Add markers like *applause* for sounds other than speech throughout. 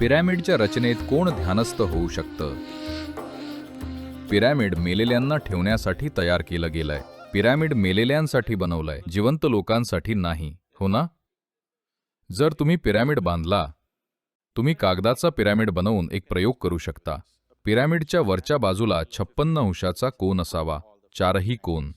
पिरॅमिडच्या रचनेत कोण ध्यानस्थ होऊ शकतं? पिरॅमिड मेलेल्यांना ठेवण्यासाठी तयार केलं गेलंय. पिरॅमिड मेलेल्यांसाठी बनवलंय. जिवंत लोकांसाठी नाही. हो ना? जर तुम्ही पिरॅमिड बांधला तुम्ही कागदाचा पिरॅमिड बनवून एक प्रयोग करू शकता. पिरॅमिडच्या वरच्या बाजूला छप्पन्न अंशाचा कोन असावा. चारही कोन.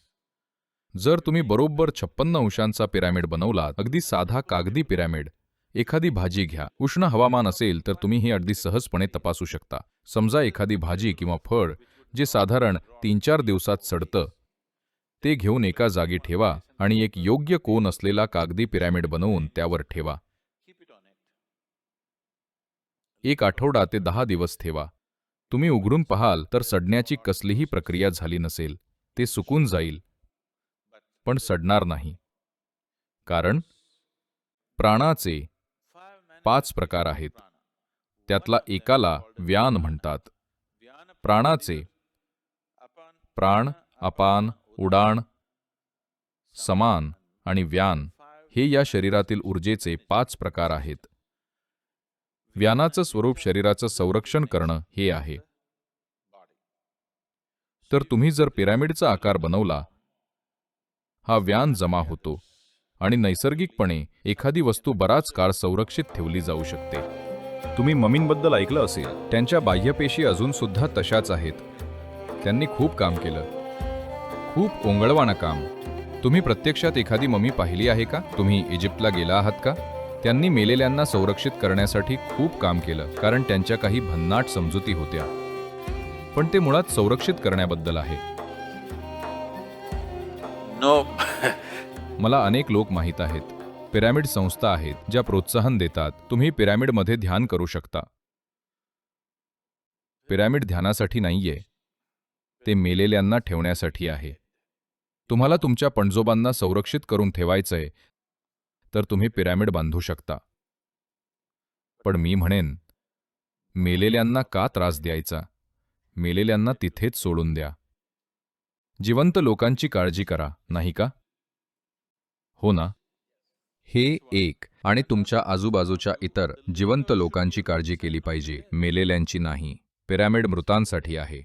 जर तुम्ही बरोबर छप्पन्न अंशांचा पिरॅमिड बनवला अगदी साधा कागदी पिरॅमिड. एखादी भाजी घ्या. उष्ण हवामान असेल तर तुम्ही हे अगदी सहजपणे तपासू शकता. समजा एखादी भाजी किंवा फळ जे साधारण तीन चार दिवसात सडतं ते घेऊन एका जागी ठेवा आणि एक योग्य कोन असलेला कागदी पिरॅमिड बनवून त्यावर ठेवा. एक आठवडा ते दहा दिवस ठेवा. तुम्ही उघडून पाहाल तर सडण्याची कसलीही प्रक्रिया झाली नसेल. ते सुकून जाईल. पण सडणार नाही. कारण प्राणाचे पाच प्रकार आहेत. त्यातला एकाला व्यान म्हणतात. प्राणाचे प्राण अपान उडाण समान आणि व्यान हे या शरीरातील ऊर्जेचे पाच प्रकार आहेत. व्यानाचं स्वरूप शरीराचं संरक्षण करणं हे आहे. तर तुम्ही जर पिरॅमिडचा आकार बनवला हा व्यान जमा होतो. आणि नैसर्गिकपणे एखादी वस्तू बराच काळ संरक्षित ठेवली जाऊ शकते. तुम्ही ममींबद्दल ऐकलं असेल त्यांच्या बाह्यपेशी अजून सुद्धा तशाच आहेत. त्यांनी खूप काम केलं. खूप ओंगळवाणं काम. तुम्ही प्रत्यक्षात एखादी ममी पाहिली आहे का? तुम्ही इजिप्तला गेला आहात का? त्यांनी मेलेल्यांना संरक्षित करण्यासाठी खूप काम केलं कारण त्यांच्या काही भन्नाट समजुती होत्या. पण ते मुळात संरक्षित करण्याबद्दल आहे. No. *laughs* मला अनेक लोक माहीत आहेत. पिरॅमिड संस्था आहेत ज्या प्रोत्साहन देतात. तुम्ही पिरॅमिडमध्ये ध्यान करू शकता. पिरॅमिड ध्यानासाठी नाहीये. ते मेलेल्यांना ठेवण्यासाठी आहे. तुम्हाला तुमच्या पणजोबांना संरक्षित करून ठेवायचंय तर तुम्ही पिरॅमिड बांधू शकता. पण मी म्हणेन मेलेल्यांना का त्रास द्यायचा? मेलेल्यांना तिथेच सोडून द्या. जिवंत लोकांची काळजी करा नाही का? हो ना? हे एक आणि तुमच्या आजूबाजूच्या इतर जिवंत लोकांची काळजी केली पाहिजे मेलेल्यांची नाही पिरॅमिड मृतांसाठी आहे.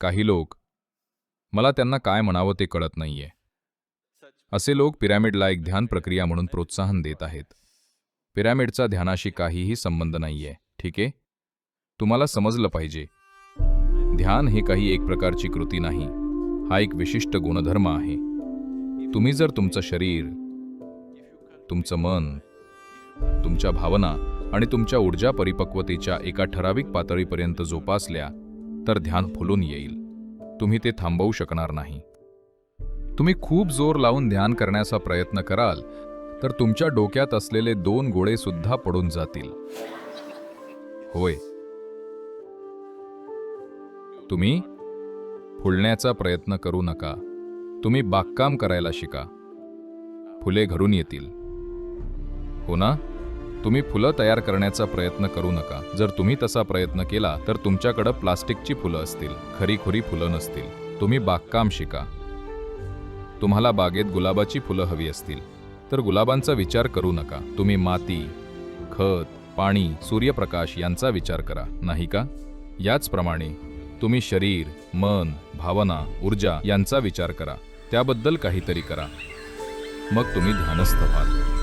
काही लोक मला त्यांना काय म्हणावं ते कळत नाहीये. असे लोक पिरॅमिडला एक ध्यान प्रक्रिया म्हणून प्रोत्साहन देत आहेत. पिरॅमिडचा ध्यानाशी काहीही संबंध नाहीये ठीक आहे? तुम्हाला समजलं पाहिजे. ध्यान हे काही एक प्रकारची कृती नाही हा एक विशिष्ट गुणधर्म आहे. तुम्ही जर तुमचं शरीर तुमचं मन तुमच्या भावना आणि तुमच्या ऊर्जा परिपक्वतेच्या एका ठराविक पातळीपर्यंत जोपासल्या तर ध्यान फुलून येईल. तुम्ही ते थांबवू शकणार नाही. तुम्ही खूप जोर लावून ध्यान करण्याचा प्रयत्न कराल तर तुमच्या डोक्यात असलेले दोन गोळे सुद्धा पडून जातील. होय. तुम्ही फुलण्याचा प्रयत्न करू नका. तुम्ही बागकाम करायला शिका. फुले घरून येतील. हो ना? तुम्ही फुलं तयार करण्याचा प्रयत्न करू नका. जर तुम्ही तसा प्रयत्न केला तर तुमच्याकडं प्लास्टिकची फुलं असतील. खरीखुरी फुलं नसतील. तुम्ही बागकाम शिका. तुम्हाला बागेत गुलाबाची फुलं हवी असतील. तर गुलाबांचा विचार करू नका. तुम्ही माती खत पाणी सूर्यप्रकाश यांचा विचार करा. नाही का? याचप्रमाणे तुम्ही शरीर मन भावना ऊर्जा यांचा विचार करा. त्याबद्दल काहीतरी करा. मग तुम्ही ध्यानस्थ व्हाल.